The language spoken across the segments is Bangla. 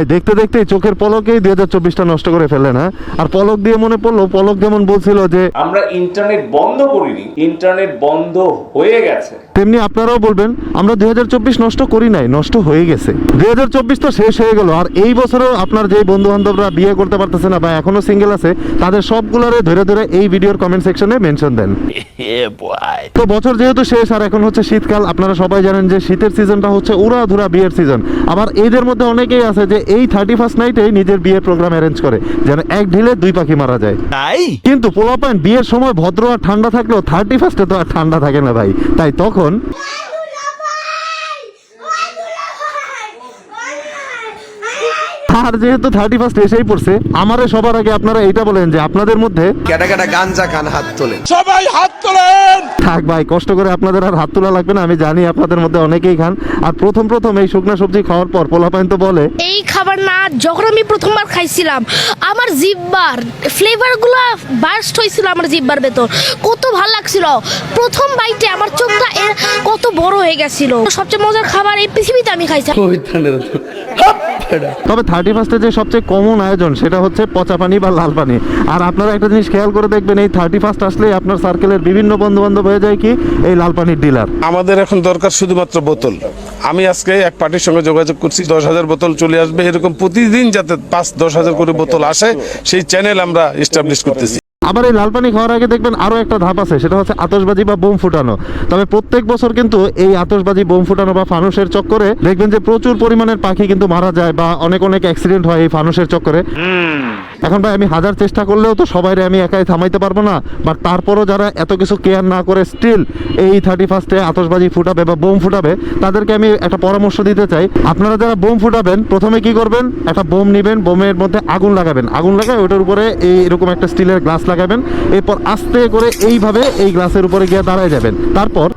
ভাই দেখতে দেখতে চোখের পলকেই দুই হাজার চব্বিশটা নষ্ট করে ফেললেন হ্যাঁ? আর পলক দিয়ে মনে পড়ল পলক যেমন বলছিল যে আমরা ইন্টারনেট বন্ধ করিনি ইন্টারনেট বন্ধ হয়ে গেছে। তেমনি আপনারাও বলবেন আমরা দুই নষ্ট করি নাই নষ্ট হয়ে গেছে। দুই তো শেষ হয়ে গেল আর এই বছরেও আপনার যে বন্ধু বান্ধবরা বিয়ে করতে পারতেছে না বা এখনও সিঙ্গেল আছে তাদের সবগুলারে ধরে ধরে এই ভিডিওর কমেন্ট সেকশনে মেনশন দেন। তো বছর যেহেতু শেষ আর এখন হচ্ছে শীতকাল আপনারা সবাই জানেন যে শীতের সিজনটা হচ্ছে উড়া ধুরা বিয়ের সিজন আবার এদের মধ্যে অনেকেই আছে যে এই থার্টি ফার্স্ট নাইটে নিজের বিয়ের প্রোগ্রাম অ্যারেঞ্জ করে যেন এক ঢিলে দুই পাখি মারা যায়। তাই? কিন্তু পোলাপাইন বিয়ের সময় ভদ্র আর ঠান্ডা থাকলেও থার্টি ফার্স্টে তো আর ঠান্ডা থাকে না ভাই। তাই তখন আর যেহেতু থার্টি ফার্স্ট এসেই পড়ছে আমারে সবার আগে আপনারা এইটা বলেন যে আপনাদের মধ্যে কেটা কেটা গাঞ্জা খান হাত তোলেন থাক ভাই কষ্ট করে আপনাদের আর হাত তোলা লাগবে না আমি জানি আপনাদের মধ্যে অনেকেই খান। আর প্রথম প্রথম এই শুকনা সবজি খাওয়ার পর পোলাপাইন তো বলে। এই খাবার না যখন আমি প্রথমবার খাইছিলাম আমার জিব্বার ফ্লেভারগুলো বার্স্ট হয়েছিল আমার জিব্বার ভেতর। কত ভালো লাগছিল। প্রথম বাইটে আমার চোখটা কত বড় হয়ে গেছিল। সবচেয়ে মজার খাবার এই পৃথিবীতে আমি খাইছি। তবে থার্টি ফার্স্টে যে সবচেয়ে কমন আয়োজন সেটা হচ্ছে পচা পানি বা লাল পানি আর আপনারা একটা জিনিস খেয়াল করে দেখবেন এই থার্টি ফার্স্ট আসলে আপনার সার্কেলের বিভিন্ন বন্ধু বান্ধব হয়ে যায় কি? এই লাল পানির ডিলার আমাদের এখন দরকার শুধুমাত্র বোতল। আমি আজকে এক পার্টির সঙ্গে যোগাযোগ করছি দশ হাজার বোতল চলে আসবে। এরকম প্রতিদিন যাতে পাঁচ দশ হাজার করে বোতল আসে সেই চ্যানেল আমরা এস্টাবলিশ করতেছি। আবার এই লাল পানি খাওয়ার আগে দেখবেন আরও একটা ধাপ আছে সেটা হচ্ছে আতশবাজি বা বোম ফুটানো। তবে প্রত্যেক বছর কিন্তু এই আতশবাজি বোম ফুটানো বা ফানুসের চক্করে দেখবেন যে প্রচুর পরিমাণের পাখি কিন্তু মারা যায় বা অনেক অনেক অ্যাক্সিডেন্ট হয় এই ফানুসের চক্করে। এখন ভাই আমি হাজার চেষ্টা করলেও তো সবাইরে আমি একাই থামাইতে পারব না বাট তারপরও যারা এত কিছু কেয়ার না করে স্টিল এই থার্টি ফার্স্টে আতশবাজি ফুটাবে বা বোম ফুটাবে তাদেরকে আমি একটা পরামর্শ দিতে চাই। আপনারা যারা বোম ফুটাবেন প্রথমে কি করবেন? একটা বোম নেবেন বোমের মধ্যে আগুন লাগাবেন। আগুন লাগায় ওটার উপরে এই এরকম একটা স্টিলের গ্লাস লাগাবেন। এরপর আস্তে করে এইভাবে এই গ্লাসের উপরে গিয়ে দাঁড়ায় যাবেন। তারপর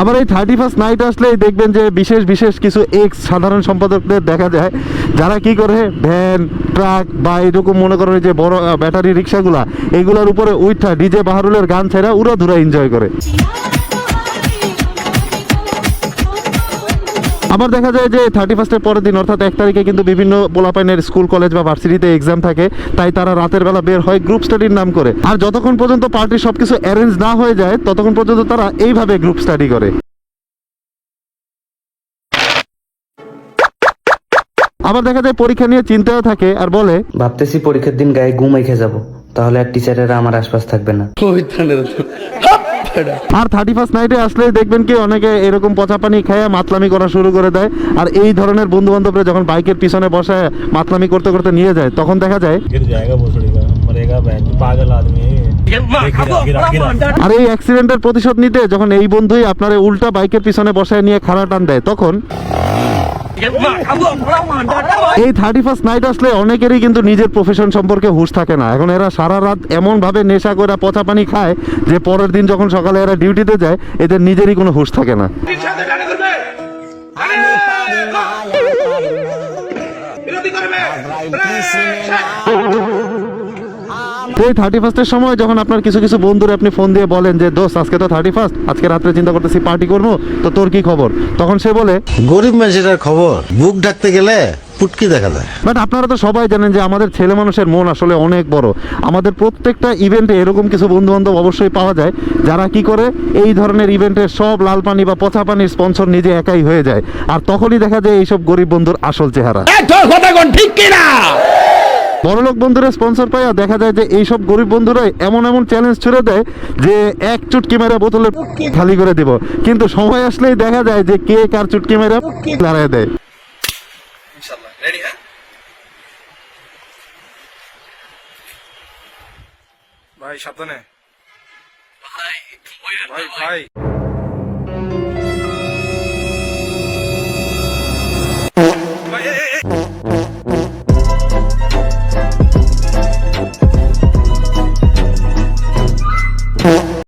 আবার এই থার্টি ফার্স্ট নাইট আসলেই দেখবেন যে বিশেষ বিশেষ কিছু এক্স সাধারণ সম্পাদকদের দেখা যায়, যারা কি করে, ভ্যান, ট্রাক বা এরকম মনে করেন যে বড় ব্যাটারি রিক্সাগুলা, এগুলোর উপরে উঠা ডিজে বাহারুলের গান ছেড়া উড়া ধুরা এনজয় করে। আবার দেখা যায় যে থার্টি ফার্স্টের পরের দিন অর্থাৎ এক তারিখে কিন্তু বিভিন্ন পোলাপাইনের স্কুল কলেজ বা ভার্সিটিতে এক্সাম থাকে তাই তারা রাতের বেলা বের হয় গ্রুপ স্টাডির নাম করে। আর যতক্ষণ পর্যন্ত পার্টির সবকিছু অ্যারেঞ্জ না হয়ে যায় ততক্ষণ পর্যন্ত তারা এইভাবে গ্রুপ স্টাডি করে। আবার দেখা যায় পরীক্ষা নিয়ে চিন্তাও থাকে আর বলে ভাবতেছি পরীক্ষার দিন গায়ে ঘুম রেখে যাব তাহলে আর টিচারেরা আমার আশপাশ থাকবে না। আর থার্টি ফার্স্ট নাইটে আসলে দেখবেন কি অনেকে এরকম পচা পানি খেয়ে মাতলামি করা শুরু করে দেয়। আর এই ধরনের বন্ধু বান্ধবরা যখন বাইকের পিছনে বসে মাতলামি করতে করতে নিয়ে যায় তখন দেখা যায় আর এই অ্যাক্সিডেন্টের প্রতিশোধ নিতে যখন এই বন্ধুই আপনার উল্টা বাইকের পিছনে বসায় নিয়ে খাড়া টান দেয় তখন এই থার্টি ফার্স্ট নাইট আসলে অনেকেরই কিন্তু নিজের প্রফেশন সম্পর্কে হুশ থাকে না। এখন এরা সারা রাত এমনভাবে নেশা করে পচা পানি খায় যে পরের দিন যখন সকালে এরা ডিউটিতে যায় এদের নিজেরই কোনো হুশ থাকে না। এই থার্টি ফার্স্টের সময় যখন আপনার কিছু কিছু বন্ধুরা আপনি ফোন দিয়ে বলেন যে দোস্ত আজকে তো থার্টি ফার্স্ট আজকে রাত্রে চিন্তা করতেছি পার্টি করব তো তোর কি খবর? তখন সে বলে গরিব মানুষের খবর বুক ডাকতে গেলে পুটকি দেখা যায়। বাট আপনারা তো সবাই জানেন যে আমাদের ছেলে মানুষের মন আসলে অনেক বড়। আমাদের প্রত্যেকটা ইভেন্টে এরকম কিছু বন্ধু বান্ধব অবশ্যই পাওয়া যায় যারা কি করে এই ধরনের ইভেন্টের সব লাল পানি বা পচা পানির স্পন্সর নিজে একাই হয়ে যায়। আর তখনই দেখা যায় এইসব গরিব বন্ধুর আসল চেহারা। বড়লোক বন্ধুরা স্পন্সর পাইয়া দেখা যায় যে এইসব গরিব বন্ধুরাই এমন এমন চ্যালেঞ্জ ছুড়ে দেয় যে এক চুটকি মেরে বোতলে খালি করে দিব। কিন্তু সময় আসলেই দেখা যায় যে কে কার চুটকি মেরে লড়াই দেয়। ভাই সাবধানে। ভাই। ভাই।